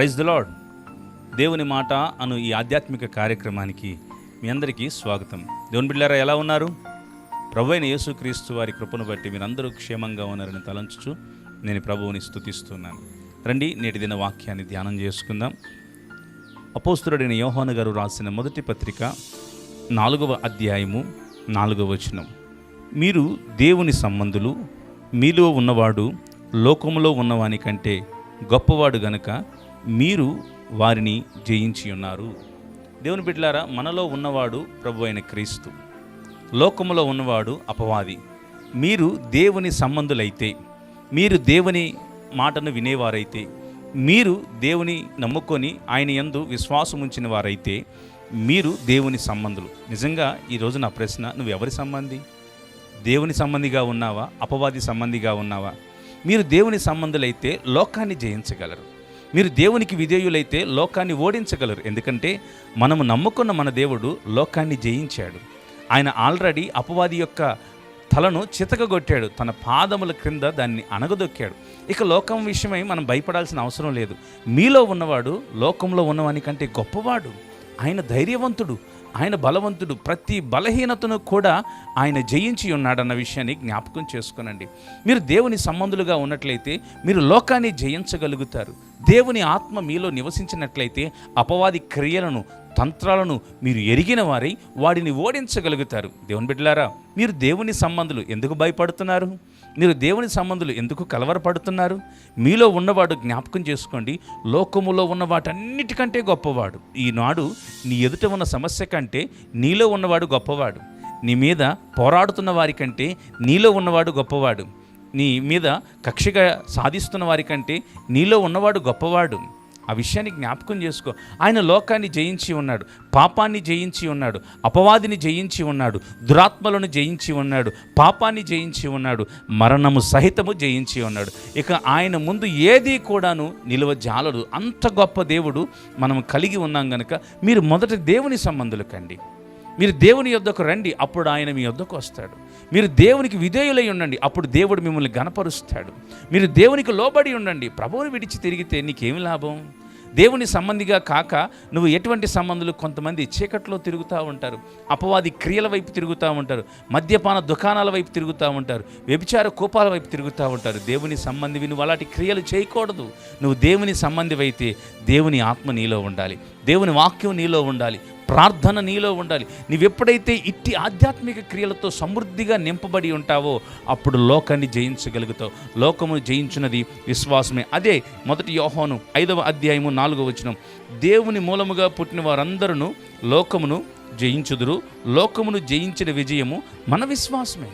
Praise the lord దేవుని మాట అను ఈ ఆధ్యాత్మిక కార్యక్రమానికి మీ అందరికీ స్వాగతం. దేవుని బిడ్డారా ఎలా ఉన్నారు? ప్రభు అయిన యేసుక్రీస్తు వారి కృపను బట్టి మీరందరూ క్షేమంగా ఉన్నారని తలంచుచు నేను ప్రభువుని స్తుతిస్తున్నాను. రండి నేటి దిన వాక్యాన్ని ధ్యానం చేసుకుందాం. అపోస్తుడైన యోహాను గారు రాసిన మొదటి పత్రిక నాలుగవ అధ్యాయము నాలుగవ వచనం. మీరు దేవుని సంబంధులు మీలో ఉన్నవాడు లోకములో ఉన్నవాని కంటే గొప్పవాడు గనుక మీరు వారిని జయించి ఉన్నారు. దేవుని బిడ్డలారా మనలో ఉన్నవాడు ప్రభు అయిన క్రీస్తు. లోకములో ఉన్నవాడు అపవాది. మీరు దేవుని సంబంధులైతే మీరు దేవుని మాటను వినేవారైతే మీరు దేవుని నమ్ముకొని ఆయన యందు విశ్వాసం ఉంచిన వారైతే మీరు దేవుని సంబంధులు. నిజంగా ఈరోజు నా ప్రశ్న నువ్వు ఎవరి సంబంధి? దేవుని సంబంధిగా ఉన్నావా? అపవాది సంబంధిగా ఉన్నావా? మీరు దేవుని సంబంధులైతే లోకాన్ని జయించగలరు. మీరు దేవునికి విధేయులైతే లోకాన్ని ఓడించగలరు. ఎందుకంటే మనము నమ్ముకున్న మన దేవుడు లోకాన్ని జయించాడు. ఆయన ఆల్రెడీ అపవాది యొక్క తలను చితకగొట్టాడు. తన పాదముల క్రింద దాన్ని అణగదొక్కాడు. ఇక లోకం విషయమై మనం భయపడాల్సిన అవసరం లేదు. మీలో ఉన్నవాడు లోకంలో ఉన్నవాని కంటే గొప్పవాడు. ఆయన ధైర్యవంతుడు. ఆయన బలవంతుడు. ప్రతి బలహీనతను కూడా ఆయన జయించి ఉన్నాడన్న విషయాన్ని జ్ఞాపకం చేసుకునండి. మీరు దేవుని సంబంధులుగా ఉన్నట్లయితే మీరు లోకాన్ని జయించగలుగుతారు. దేవుని ఆత్మ మీలో నివసించినట్లయితే అపవాది క్రియలను తంత్రాలను మీరు ఎరిగిన వారై వాడిని ఓడించగలుగుతారు. దేవుని బిడ్డలారా మీరు దేవుని సంబంధులు. ఎందుకు భయపడుతున్నారు? మీరు దేవుని సంబంధులు ఎందుకు కలవరపడుతున్నారు? మీలో ఉన్నవాడు జ్ఞాపకం చేసుకోండి. లోకములో ఉన్న వాటన్నిటికంటే గొప్పవాడు. ఈనాడు నీ ఎదుట ఉన్న సమస్య కంటే నీలో ఉన్నవాడు గొప్పవాడు. నీ మీద పోరాడుతున్న వారికంటే నీలో ఉన్నవాడు గొప్పవాడు. నీ మీద కక్షగా సాధిస్తున్న వారికంటే నీలో ఉన్నవాడు గొప్పవాడు. ఆ విషయాన్ని జ్ఞాపకం చేసుకో. ఆయన లోకాన్ని జయించి ఉన్నాడు పాపాన్ని జయించి ఉన్నాడు అపవాదిని జయించి ఉన్నాడు దురాత్మలను జయించి ఉన్నాడు పాపాన్ని జయించి ఉన్నాడు మరణము సహితము జయించి ఉన్నాడు. ఇక ఆయన ముందు ఏది కూడాను నిలువ జాలడు అంత గొప్ప దేవుడు మనం కలిగి ఉన్నాం గనక మీరు మొదట దేవుని సంబంధులు కండి మీరు దేవుని యొద్దకు రండి అప్పుడు ఆయన మీ యొద్దకు వస్తాడు. మీరు దేవునికి విధేయులై ఉండండి అప్పుడు దేవుడు మిమ్మల్ని గనపరుస్తాడు మీరు దేవునికి లోబడి ఉండండి ప్రభువుని విడిచి తిరిగితే నీకేమి లాభం? దేవుని సంబంధిగా కాక నువ్వు ఎటువంటి సంబంధులు కొంతమంది చీకట్లో తిరుగుతూ ఉంటారు అపవాది క్రియల వైపు తిరుగుతూ ఉంటారు మద్యపాన దుకాణాల వైపు తిరుగుతూ ఉంటారు వ్యభిచార కోపాల వైపు తిరుగుతూ ఉంటారు. దేవుని సంబంధివి నువ్వు అలాంటి క్రియలు చేయకూడదు. నువ్వు దేవుని సంబంధివైతే దేవుని ఆత్మ నీలో ఉండాలి. దేవుని వాక్యం నీలో ఉండాలి. ప్రార్థన నీలో ఉండాలి. నీవెప్పుడైతే ఇట్టి ఆధ్యాత్మిక క్రియలతో సమృద్ధిగా నింపబడి ఉంటావో అప్పుడు లోకాన్ని జయించగలుగుతావు. లోకమును జయించినది విశ్వాసమే. అదే మొదటి యోహోను ఐదవ అధ్యాయము నాలుగవ వచనం. దేవుని మూలముగా పుట్టిన వారందరూ లోకమును జయించుదురు. లోకమును జయించిన విజయము మన విశ్వాసమే.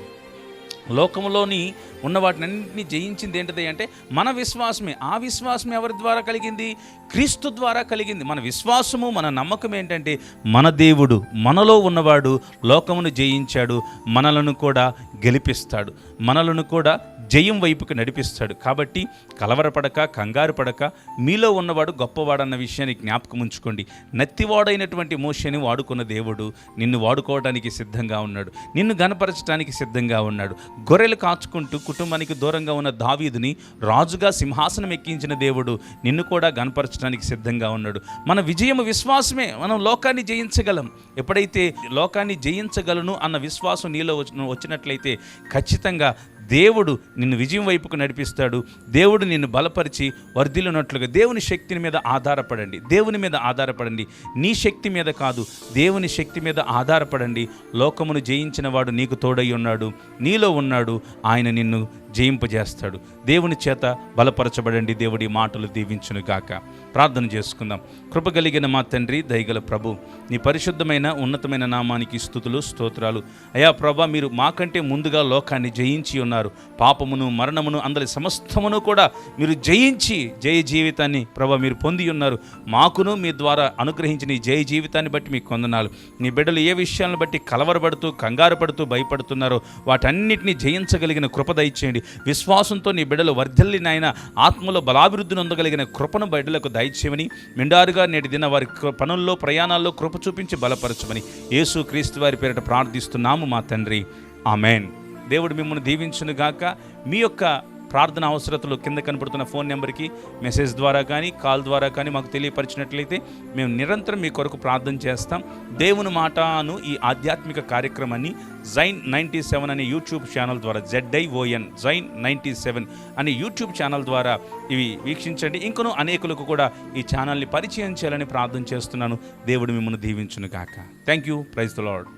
లోకములోని ఉన్న వాటినన్నింటినీ జయించింది ఏంటిది అంటే మన విశ్వాసమే. ఆ విశ్వాసం ఎవరి ద్వారా కలిగింది? క్రీస్తు ద్వారా కలిగింది. మన విశ్వాసము మన నమ్మకం ఏంటంటే మన దేవుడు మనలో ఉన్నవాడు లోకమును జయించాడు మనలను కూడా గెలిపిస్తాడు. మనలను కూడా జయం వైపుకి నడిపిస్తాడు. కాబట్టి కలవరపడక కంగారు పడక మీలో ఉన్నవాడు గొప్పవాడన్న విషయాన్ని జ్ఞాపకం ఉంచుకోండి. నత్తివాడైనటువంటి మోషని వాడుకున్న దేవుడు నిన్ను వాడుకోవడానికి సిద్ధంగా ఉన్నాడు. నిన్ను గనపరచడానికి సిద్ధంగా ఉన్నాడు. గొర్రెలు కాచుకుంటూ కుటుంబానికి దూరంగా ఉన్న దావీదుని రాజుగా సింహాసనం ఎక్కించిన దేవుడు నిన్ను కూడా గనపరచడానికి సిద్ధంగా ఉన్నాడు. మన విజయం విశ్వాసమే. మనం లోకాన్ని జయించగలం. ఎప్పుడైతే లోకాన్ని జయించగలను అన్న విశ్వాసం నీలో వచ్చినట్లయితే ఖచ్చితంగా దేవుడు నిన్ను విజయం వైపుకు నడిపిస్తాడు. దేవుడు నిన్ను బలపరిచి వర్ధిల్లునట్లుగా దేవుని శక్తిని మీద ఆధారపడండి. దేవుని మీద ఆధారపడండి. నీ శక్తి మీద కాదు దేవుని శక్తి మీద ఆధారపడండి. లోకమును జయించిన వాడు నీకు తోడై ఉన్నాడు. నీలో ఉన్నాడు. ఆయన నిన్ను జయింపజేస్తాడు. దేవుని చేత బలపరచబడండి. దేవుడి మాటలు దీవించును గాక. ప్రార్థన చేసుకుందాం. కృప కలిగిన మా తండ్రి దయగల ప్రభు నీ పరిశుద్ధమైన ఉన్నతమైన నామానికి స్థుతులు స్తోత్రాలు. అయా ప్రభా మీరు మాకంటే ముందుగా లోకాన్ని జయించి ఉన్నారు. పాపమును మరణమును అందరి సమస్తమును కూడా మీరు జయించి జయ జీవితాన్ని ప్రభా మీరు పొంది ఉన్నారు. మాకును మీ ద్వారా అనుగ్రహించిన ఈ జయ జీవితాన్ని బట్టి మీకు కొందనాలు నీ బిడ్డలు ఏ విషయాలను బట్టి కలవరపడుతూ కంగారు పడుతూ భయపడుతున్నారో వాటన్నిటిని జయించగలిగిన కృప దయచేయండి. విశ్వాసంతో నీ బిడ్డలు వర్ధిల్లి నాయన ఆత్మలో బలాభివృద్ధిని పొందగలిగిన కృపను బిడ్డలకు దయచేయమని మిండారుగా నేటి దిన వారి పనుల్లో ప్రయాణాల్లో కృప చూపించి బలపరచమని యేసు క్రీస్తు వారి పేరిట ప్రార్థిస్తున్నాము మా తండ్రి. ఆమెన్. దేవుడు మిమ్మల్ని దీవించునుగాక మీ యొక్క ప్రార్థన అవసరతలు కింద కనపడుతున్న ఫోన్ నెంబర్కి మెసేజ్ ద్వారా కానీ కాల్ ద్వారా కానీ మాకు తెలియపరిచినట్లయితే మేము నిరంతరం మీ కొరకు ప్రార్థన చేస్తాం. దేవుని మాటను ఈ ఆధ్యాత్మిక కార్యక్రమాన్ని జైన్ నైంటీ సెవెన్ అనే యూట్యూబ్ ఛానల్ ద్వారా Z I O N Zion ninety seven అనే యూట్యూబ్ ఛానల్ ద్వారా ఇవి వీక్షించండి. ఇంకనూ అనేకులకు కూడా ఈ ఛానల్ని పరిచయం చేయాలని ప్రార్థన చేస్తున్నాను. దేవుడు మిమ్మల్ని దీవించును కాక thank you praise the Lord